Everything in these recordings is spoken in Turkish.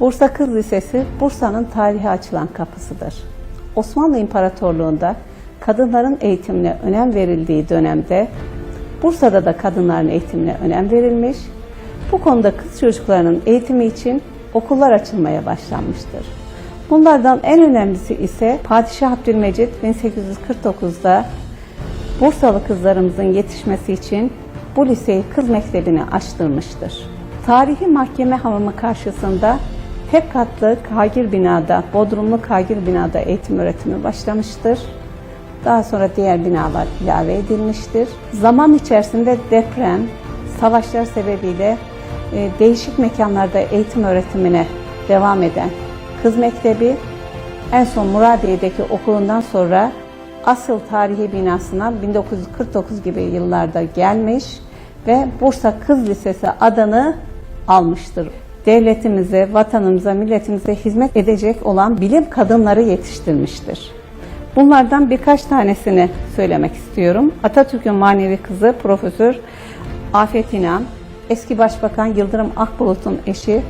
Bursa Kız Lisesi, Bursa'nın tarihi açılan kapısıdır. Osmanlı İmparatorluğu'nda kadınların eğitimine önem verildiği dönemde Bursa'da da kadınların eğitimine önem verilmiş. Bu konuda kız çocuklarının eğitimi için okullar açılmaya başlanmıştır. Bunlardan en önemlisi ise Padişah Abdülmecit 1849'da Bursalı kızlarımızın yetişmesi için bu liseyi kız mektebini açtırmıştır. Tarihi mahkeme hamamı karşısında tek katlı kagir binada, bodrumlu kagir binada eğitim öğretimi başlamıştır. Daha sonra diğer binalar ilave edilmiştir. Zaman içerisinde deprem, savaşlar sebebiyle e, değişik mekanlarda eğitim öğretimine devam eden kız mektebi en son Muradiye'deki okulundan sonra asıl tarihi binasına 1949 gibi yıllarda gelmiş ve Bursa Kız Lisesi adını almıştır. Devletimize, vatanımıza, milletimize hizmet edecek olan bilim kadınları yetiştirmiştir. Bunlardan birkaç tanesini söylemek istiyorum. Atatürk'ün manevi kızı Profesör Afet İnan, eski Başbakan Yıldırım Akbulut'un eşi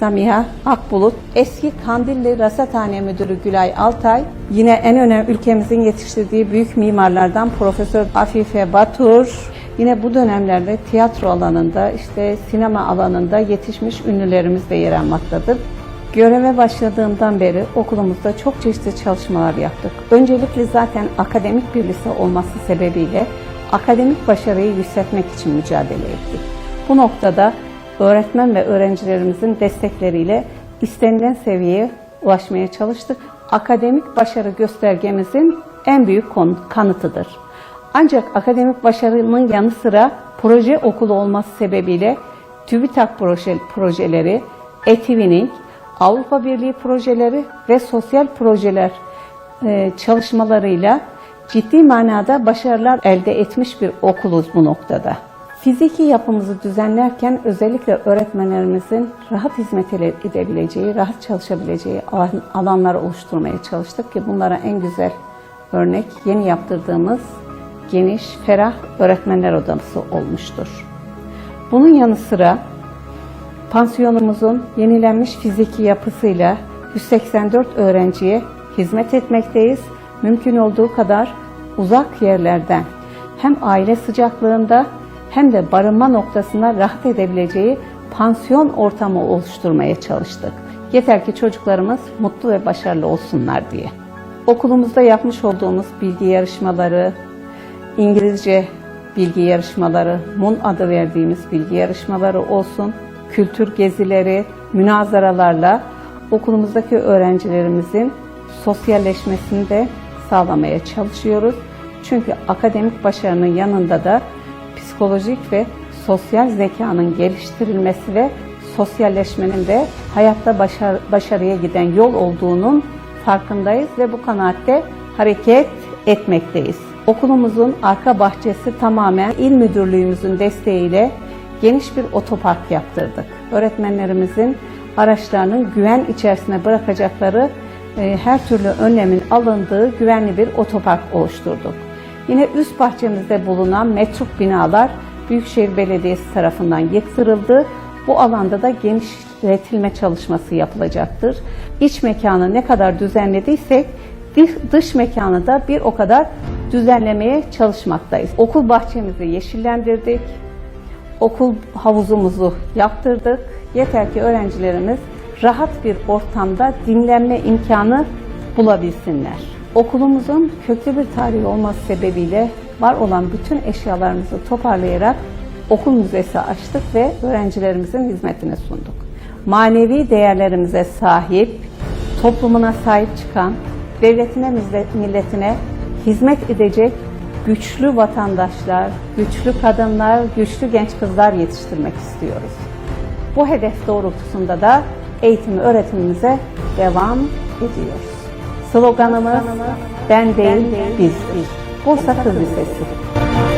Samiha Akbulut, eski Kandilli Rasathane Müdürü Gülay Altay, yine en önemli ülkemizin yetiştirdiği büyük mimarlardan Profesör Afife Batur, yine bu dönemlerde tiyatro alanında, işte sinema alanında yetişmiş ünlülerimiz de yer almaktadır. Göreve başladığımdan beri okulumuzda çok çeşitli çalışmalar yaptık. Öncelikle zaten akademik bir lise olması sebebiyle akademik başarıyı yükseltmek için mücadele ettik. Bu noktada öğretmen ve öğrencilerimizin destekleriyle istenilen seviyeye ulaşmaya çalıştık. Akademik başarı göstergemizin en büyük kanıtıdır. Ancak akademik başarının yanı sıra proje okulu olması sebebiyle TÜBİTAK proje, projeleri, e-twinning, Avrupa Birliği projeleri ve sosyal projeler e, çalışmalarıyla ciddi manada başarılar elde etmiş bir okuluz bu noktada. Fiziki yapımızı düzenlerken özellikle öğretmenlerimizin rahat hizmet edebileceği, rahat çalışabileceği alan- alanlar oluşturmaya çalıştık ki bunlara en güzel örnek yeni yaptırdığımız geniş, ferah öğretmenler odası olmuştur. Bunun yanı sıra pansiyonumuzun yenilenmiş fiziki yapısıyla 184 öğrenciye hizmet etmekteyiz. Mümkün olduğu kadar uzak yerlerden hem aile sıcaklığında hem de barınma noktasına rahat edebileceği pansiyon ortamı oluşturmaya çalıştık. Yeter ki çocuklarımız mutlu ve başarılı olsunlar diye. Okulumuzda yapmış olduğumuz bilgi yarışmaları, İngilizce bilgi yarışmaları, MUN adı verdiğimiz bilgi yarışmaları olsun, kültür gezileri, münazaralarla okulumuzdaki öğrencilerimizin sosyalleşmesini de sağlamaya çalışıyoruz. Çünkü akademik başarının yanında da psikolojik ve sosyal zekanın geliştirilmesi ve sosyalleşmenin de hayatta başar- başarıya giden yol olduğunun farkındayız ve bu kanaatte hareket etmekteyiz. Okulumuzun arka bahçesi tamamen il müdürlüğümüzün desteğiyle geniş bir otopark yaptırdık. Öğretmenlerimizin araçlarının güven içerisine bırakacakları e, her türlü önlemin alındığı güvenli bir otopark oluşturduk. Yine üst bahçemizde bulunan metruk binalar Büyükşehir Belediyesi tarafından yıktırıldı. Bu alanda da genişletilme çalışması yapılacaktır. İç mekanı ne kadar düzenlediysek dış- mekanı da bir o kadar düzenlemeye çalışmaktayız. Okul bahçemizi yeşillendirdik. Okul havuzumuzu yaptırdık. Yeter ki öğrencilerimiz rahat bir ortamda dinlenme imkanı bulabilsinler. Okulumuzun köklü bir tarihi olması sebebiyle var olan bütün eşyalarımızı toparlayarak okul müzesi açtık ve öğrencilerimizin hizmetine sunduk. Manevi değerlerimize sahip, toplumuna sahip çıkan, devletine, millet- milletine hizmet edecek güçlü vatandaşlar, güçlü kadınlar, güçlü genç kızlar yetiştirmek istiyoruz. Bu hedef doğrultusunda da eğitim öğretimimize devam ediyoruz. Sloganımız ben değil biz biz. Bursa Kız Lisesi.